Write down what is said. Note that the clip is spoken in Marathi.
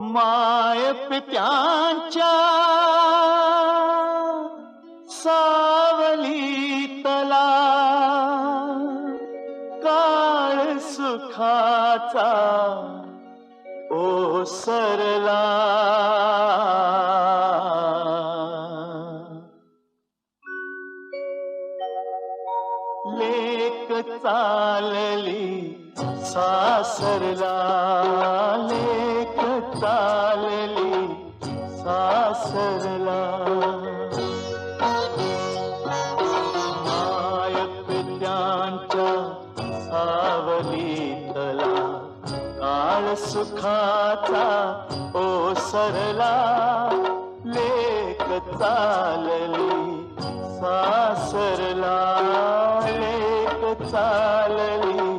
माय पित्यांच्या सावली तला काळ सुखाचा ओ सरला लेक चालली सासरला. चालली सासरला. माय पित्यांच्या सावलीतला काळ सुखाचा ओ सरला लेक चालली सासरला. लेक चालली